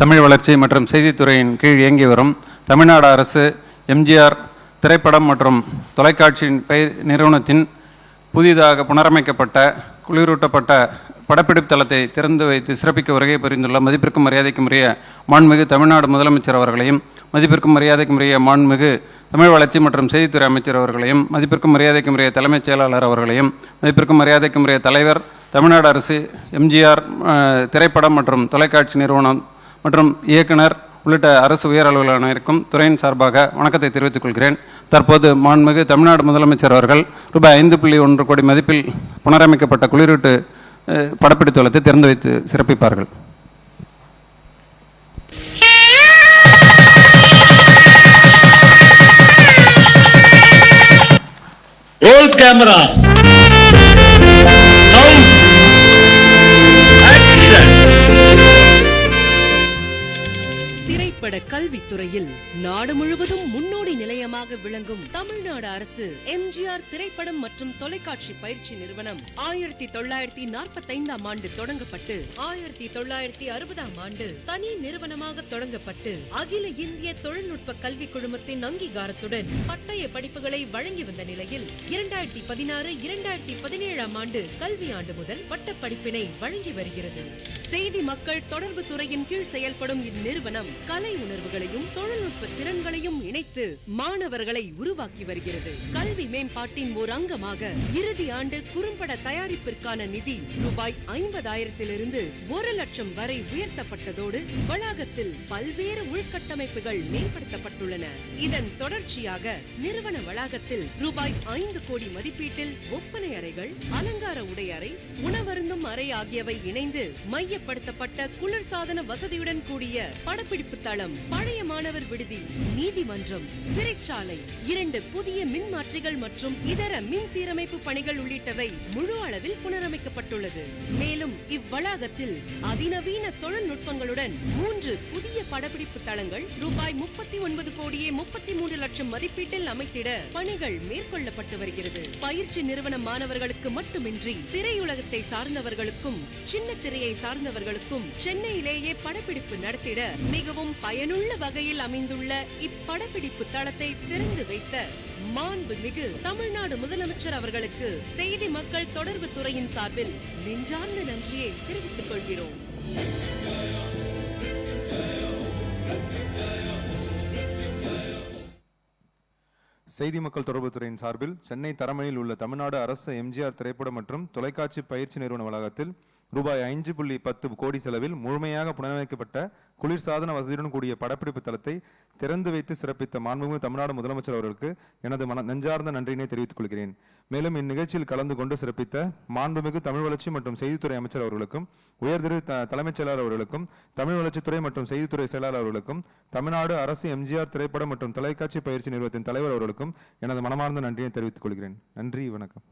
தமிழ் வளர்ச்சி மற்றும் செய்தித்துறையின் கீழ் இயங்கி வரும் தமிழ்நாடு அரசு எம்ஜிஆர் திரைப்படம் மற்றும் தொலைக்காட்சியின் பெயர் நிறுவனத்தின் புதிதாக புனரமைக்கப்பட்ட குளிரூட்டப்பட்ட படப்பிடிப்பு தளத்தை திறந்து வைத்து சிறப்பிக்க வருகை புரிந்துள்ள மதிப்பிற்கும் மரியாதைக்கும் உரிய மாண்புமிகு தமிழ்நாடு முதலமைச்சர் அவர்களையும் மதிப்பிற்கும் மரியாதைக்கும் உரிய மாண்புமிகு தமிழ் வளர்ச்சி மற்றும் செய்தித்துறை அமைச்சர் அவர்களையும் மதிப்பிற்கும் மரியாதைக்கும் உரிய தலைமைச் செயலாளர் அவர்களையும் மதிப்பிற்கும் மரியாதைக்கும் உரிய தலைவர் தமிழ்நாடு அரசு எம்ஜிஆர் திரைப்படம் மற்றும் தொலைக்காட்சி நிறுவனம் மற்றும் இயக்குனர் உள்ளிட்ட அரசு உயர் அலுவலர்களுக்கும் துறையின் சார்பாக வணக்கத்தை தெரிவித்துக் கொள்கிறேன். தற்போது மாண்புமிகு தமிழ்நாடு முதலமைச்சர் அவர்கள் ரூபாய் ஐந்து புள்ளி ஒன்று கோடி மதிப்பில் புனரமைக்கப்பட்ட குளிரூட்டு படப்பிடித்தளத்தை திறந்து வைத்து சிறப்பிப்பார்கள். ரோல் கேமரா உட்பட கல்வித்துறையில் நாடு முழுவதும் முன்னோடி நிலையமாக விளங்கும் தமிழ்நாடு அரசு எம்ஜிஆர் திரைப்படம் மற்றும் தொலைக்காட்சி பயிற்சி நிறுவனம் ஆயிரத்தி தொள்ளாயிரத்தி நாற்பத்தி ஐந்தாம் ஆண்டு தொடங்கப்பட்டு ஆயிரத்தி தொள்ளாயிரத்தி அறுபதாம் ஆண்டு தனி நிறுவனமாக தொடங்கப்பட்டு அகில இந்திய தொழில்நுட்ப கல்வி குழுமத்தின் அங்கீகாரத்துடன் பட்டய படிப்புகளை வழங்கி வந்த நிலையில் இரண்டாயிரத்தி பதினாறு இரண்டாயிரத்தி பதினேழாம் ஆண்டு கல்வியாண்டு முதல் பட்டப்படிப்பினை வழங்கி வருகிறது. செய்தி மக்கள் தொடர்பு துறையின் கீழ் செயல்படும் இந்நிறுவனம் கலை உணர்வுகளையும் தொழில்நுட்ப திறன்களையும் இணைத்து மாணவர்களை உருவாக்கி வருகிறது. கல்வி மேம்பாட்டின் ஒரு அங்கமாக இறுதி ஆண்டு குறும்பட தயாரிப்பிற்கான நிதி ரூபாய் ஐம்பதாயிரத்திலிருந்து ஒரு லட்சம் வரை உயர்த்தப்பட்டதோடு வளாகத்தில் பல்வேறு உள்கட்டமைப்புகள் மேம்படுத்தப்பட்டுள்ளன. இதன் தொடர்ச்சியாக நிறுவன வளாகத்தில் ரூபாய் ஐந்து கோடி மதிப்பீட்டில் ஒப்பனை அறைகள் அலங்கார உடை அறை உணவருந்தும் அறை ஆகியவை இணைந்து மையப்படுத்தப்பட்ட குளிர்சாதன வசதியுடன் கூடிய படப்பிடிப்பு தளம் பழைய மாணவர் விடுதி நீதிமன்றம் சிறைச்சாலை இரண்டு புதிய மின் மாற்றிகள் மற்றும் இதர மின் சீரமைப்பு பணிகள் உள்ளிட்டவை முழு அளவில் புனரமைக்கப்பட்டுள்ளது. மேலும் இவ்வளாகத்தில் அதிநவீன தொழில்நுட்பங்களுடன் மூன்று புதிய படப்பிடிப்பு தளங்கள் ரூபாய் முப்பத்தி ஒன்பது கோடியே முப்பத்தி மூன்று லட்சம் மதிப்பீட்டில் அமைத்திட பணிகள் மேற்கொள்ளப்பட்டு வருகிறது. பயிற்சி நிறுவன மாணவர்களுக்கு மட்டுமின்றி திரையுலகத்தை சார்ந்தவர்களுக்கும் சின்ன திரையை சார்ந்தவர்களுக்கும் சென்னையிலேயே படப்பிடிப்பு நடத்திட மிகவும் பயனுள்ள வகையில் அமைந்துள்ள இப்படப்பிடிப்பு தளத்தை திறந்து வைத்த மாண்புமிகு தமிழ்நாடு முதலமைச்சர் அவர்களுக்கு செய்தி மக்கள் தொடர்பு துறையின் சார்பில் நெஞ்சார்ந்த நன்றியை தெரிவித்துக் கொள்கிறோம். செய்தி மக்கள் தொடர்புத்துறையின் சார்பில் சென்னை தரமணியில் உள்ள தமிழ்நாடு அரசு எம்ஜிஆர் திரைப்படம் மற்றும் தொலைக்காட்சி பயிற்சி நிறுவன வளாகத்தில் ரூபாய் ஐந்து புள்ளி பத்து கோடி செலவில் முழுமையாக புனரமைக்கப்பட்ட குளிர்சாதன வசதியுடன் கூடிய படப்பிடிப்பு தளத்தை திறந்து வைத்து சிறப்பித்த மாண்புமிகு தமிழ்நாடு முதலமைச்சர் அவர்களுக்கு எனது மன நெஞ்சார்ந்த நன்றியினை தெரிவித்துக் கொள்கிறேன். மேலும் இந்நிகழ்ச்சியில் கலந்து கொண்டு சிறப்பித்த மாண்புமிகு தமிழ் வளர்ச்சி மற்றும் செய்தித்துறை அமைச்சர் அவர்களுக்கும் உயர்திரு த- தலைமைச் செயலாளர் அவர்களுக்கும் தமிழ் வளர்ச்சித்துறை மற்றும் செய்தித்துறை செயலாளர் அவர்களுக்கும் தமிழ்நாடு அரசு எம்ஜிஆர் திரைப்படம் மற்றும் தொலைக்காட்சி பயிற்சி நிறுவனத்தின் தலைவர் அவர்களுக்கும் எனது மனமார்ந்த நன்றியை தெரிவித்துக் கொள்கிறேன். நன்றி வணக்கம்.